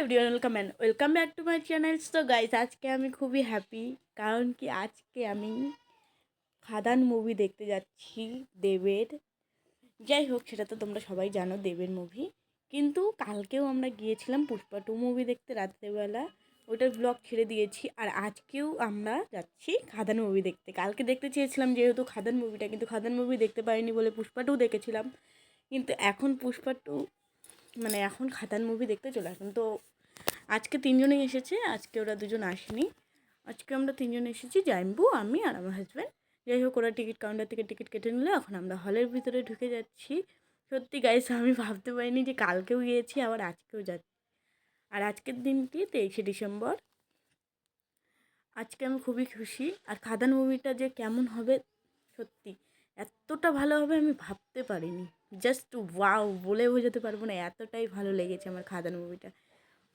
Everyone welcome and welcome back to my channel তো guys আজকে আমি খুবই হ্যাপি কারণ কি আজকে আমি খাদান মুভি দেখতে যাচ্ছি, দেবের। যাই হোক, সেটা তো তোমরা সবাই জানো, দেবের মুভি কিন্তু কালকেও আমরা গিয়েছিলাম পুষ্পা টু মুভি দেখতে রাত্রেবেলা। ওটার ব্লগ ছেড়ে দিয়েছি, আর আজকেও আমরা যাচ্ছি খাদান মুভি দেখতে। কালকে দেখতে চেয়েছিলাম, যেহেতু খাদান মুভিটা কিন্তু খাদান মুভি দেখতে পারিনি বলে পুষ্পা টু দেখেছিলাম। কিন্তু এখন পুষ্পা টু মানে এখন খাতান মুভি দেখতে চলে আসলাম। তো আজকে তিনজনেই এসেছে, আজকে ওরা দুজন আসেনি। আজকে আমরা তিনজন এসেছি, জাইম্বু, আমি আর আমার হাজব্যান্ড যাই হোক, ওরা টিকিট কাউন্টার থেকে টিকিট কেটে নিলে। এখন আমরা হলের ভিতরে ঢুকে যাচ্ছি। সত্যি গাইস আমি ভাবতে পারিনি যে কালকেও গিয়েছি, আবার আজকেও যাচ্ছি। আর আজকের দিনটি তেইশে ডিসেম্বর। আজকে আমি খুবই খুশি। আর খাদান মুভিটা যে কেমন হবে, সত্যি, এতটা ভালো হবে আমি ভাবতে পারিনি। জাস্ট ওয়াও বলে বোঝাতে পারব না, এতটাই ভালো লেগেছে আমার খাদান মুভিটা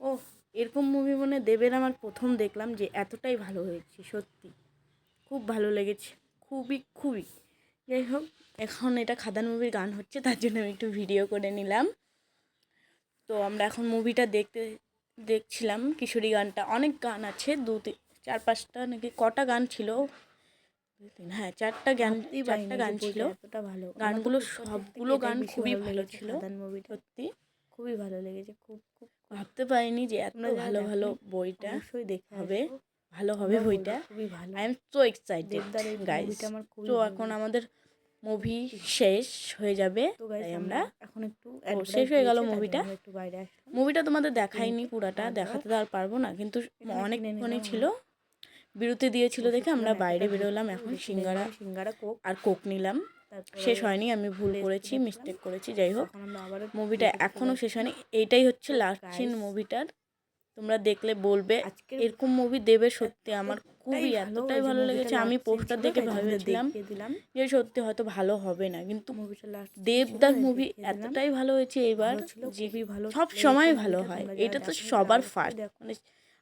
ও এরকম মুভি মনে দেবের আমার প্রথম দেখলাম যে এতটাই ভালো হয়েছে, সত্যি। খুব ভালো লেগেছে, খুবই খুবই। যাই হোক, এখন এটা খাদান মুভির গান হচ্ছে, তার জন্য আমি একটু ভিডিও করে নিলাম। তো আমরা এখন মুভিটা দেখতে, দেখছিলাম, কিশোরী গানটা। অনেক গান আছে দু চার পাঁচটা নাকি কটা গান ছিল তিন, হ্যাঁ চারটা গান চারটা গান ছিল। এতটা ভালো। গানগুলো সবগুলো গান খুবই ভালো ছিল মুভিটা সত্যি। খুবই ভালো লেগেছে খুব খুব ভাবতে পারিনি যে এত ভালো ভালো বইটা অবশ্যই দেখতে হবে ভালো হবে বইটা। খুবই ভালো। I am so excited guys আমার তো এখন আমাদের মুভি শেষ হয়ে যাবে তাই আমরা এখন একটু শেষ হয়ে গেল মুভিটা। একটু বাইরে মুভিটা তোমাদের দেখাইনি পুরাটা দেখাতে তো আর পারব না কিন্তু অনেক কিনে ছিল। বিরতি দিয়েছিল দেখে আমরা বাইরে বেরোলাম এখন সিঙ্গারা সিঙ্গারা কোক। আর কোক নিলাম। শেষ হয়নি আমি ভুল করেছি মিস্টেক করেছি যাই হোক। মুভিটা এখনও শেষ হয়নি। এইটাই হচ্ছে লাস্ট সিন মুভিটার তোমরা দেখলে বলবে এরকম মুভি দেবে সত্যি আমার খুবই এতটাই ভালো লেগেছে। আমি পোস্টার দেখে ভেবেছিলাম দিলাম। যে সত্যি হয়তো ভালো হবে না কিন্তু দেবদার মুভি এতটাই ভালো হয়েছে এবার যে ভালো সব সময় ভালো হয়। এটা তো সবার ফার্স্ট মানে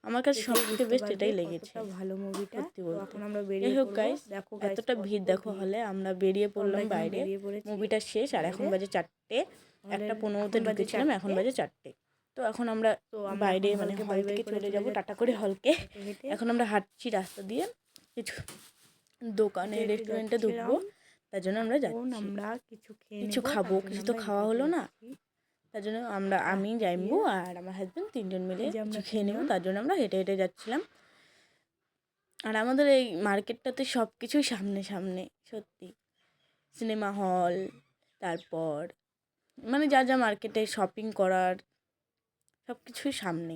আমার কাছে সবথেকে বেস্ট এটাই লেগেছে। ভালো মুভিটা। এখন আমরা বেরিয়ে হোক গাইস দেখো এতটা ভিড় দেখো হলে আমরা বেরিয়ে পড়লাম বাইরে। মুভিটা শেষ আর এখন বাজে চারটে। একটা পনেরোতে ঢুকেছিলাম এখন বাজে চারটে। তো এখন আমরা তো বাইরে মানে হল থেকে চলে যাব টাটা করে হলকে এখন আমরা হাঁটছি রাস্তা দিয়ে। কিছু দোকানে রেস্টুরেন্টে। ঢুকবো তার জন্য আমরা যাচ্ছি। আমরা কিছু কিছু খাব, কিছু তো খাওয়া হলো না। তার জন্য আমরা আমি জাইম্বু আর আমার হাজব্যান্ড তিনজন মিলে খেয়ে নেব তার জন্য আমরা হেঁটে হেঁটে যাচ্ছিলাম। আর আমাদের এই মার্কেটটাতে সব কিছুই সামনে সামনে সত্যি। সিনেমা হল তারপর মানে যা যা মার্কেটে শপিং করার সব কিছুই সামনে।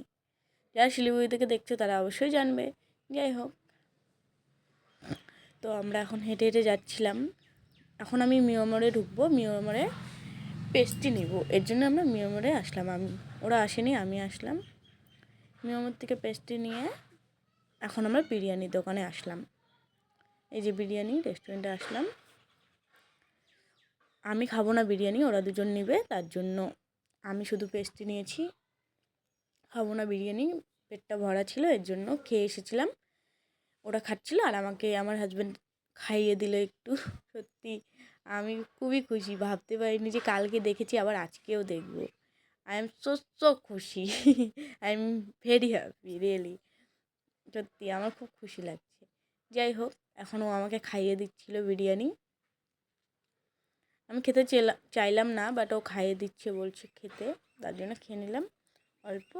যারা শিলিগুড়ি থেকে দেখছ তারা অবশ্যই জানবে। যাই হোক। তো আমরা এখন হেঁটে হেঁটে যাচ্ছিলাম। এখন আমি মিয়মরে ঢুকবো। মিয়মরে পেস্ট্রি নেব। এর জন্য আমরা মিয়মরে আসলাম। আমি, ওরা আসেনি, আমি আসলাম। মিয়মর থেকে পেস্ট্রি নিয়ে এখন আমরা বিরিয়ানির দোকানে আসলাম। এই যে বিরিয়ানি, রেস্টুরেন্টে আসলাম। আমি খাব না বিরিয়ানি, ওরা দুজন নেবে, তার জন্য আমি শুধু পেস্ট্রি নিয়েছি। খাব না বিরিয়ানি, পেটটা ভরা ছিল, এর জন্য খেয়ে এসেছিলাম। ওরা খাচ্ছিল আর আমাকে, আমার হাজব্যান্ড খাইয়ে দিল একটু, সত্যি। আমি খুবই খুশি, ভাবতে পারিনি যে কালকে দেখেছি, আবার আজকেও দেখব। আই এম সো সো খুশি। I am very happy really সত্যি, আমার খুব খুশি লাগছে। যাই হোক এখনও আমাকে খাইয়ে দিচ্ছিল বিরিয়ানি। আমি খেতে চাইলাম না বাট ও খাইয়ে দিচ্ছে বলছে খেতে। তার জন্য খেয়ে নিলাম, অল্প।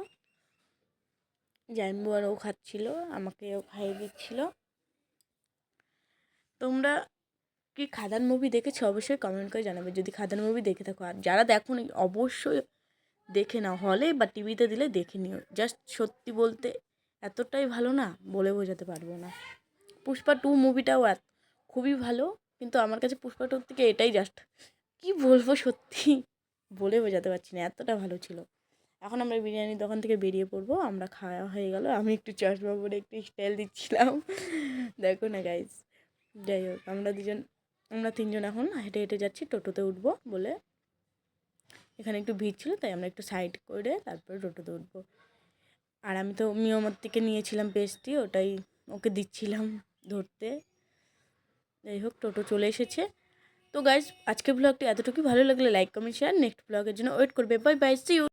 জাইম্বু আর ও খাচ্ছিল, আমাকেও খাইয়ে দিচ্ছিল। তোমরা কি খাদান মুভি দেখেছ অবশ্যই কমেন্ট করে জানাবে। যদি খাদান মুভি দেখে থাকো, আর যারা দেখো অবশ্যই দেখে নাও। হলে বা টিভিতে দিলে দেখে নিও। জাস্ট সত্যি বলতে এতটাই ভালো না, বলে বোঝাতে পারব না। পুষ্পা টু মুভিটাও খুবই ভালো, কিন্তু আমার কাছে পুষ্পা টুর থেকে এটাই জাস্ট কি বলব সত্যি? বলে বোঝাতে পারছি না, এতটা ভালো ছিল। এখন আমরা বিরিয়ানির দোকান থেকে বেরিয়ে পড়ব, আমরা খাওয়া হয়ে গেল। আমি একটু চশমা পরে একটু স্টাইল দিচ্ছিলাম। দেখো না গাইজ যাই হোক, আমরা দুজন আমরা তিনজন এখন হেঁটে হেঁটে যাচ্ছি, টোটোতে উঠবো বলে। এখানে একটু ভিড় ছিল, তাই আমরা একটু সাইড করে তারপরে টোটোতে উঠবো। আর আমি তো মিয়মার থেকে নিয়েছিলাম পেস্টটি ওটাই ওকে দিচ্ছিলাম ধরতে। যাই হোক, টোটো চলে এসেছে। তো গাইজ আজকের ব্লগটি এতটুকু ভালো লাগলে লাইক কমেন্ট শেয়ার নেক্সট ব্লগের জন্য ওয়েট করবে। Bye bye C you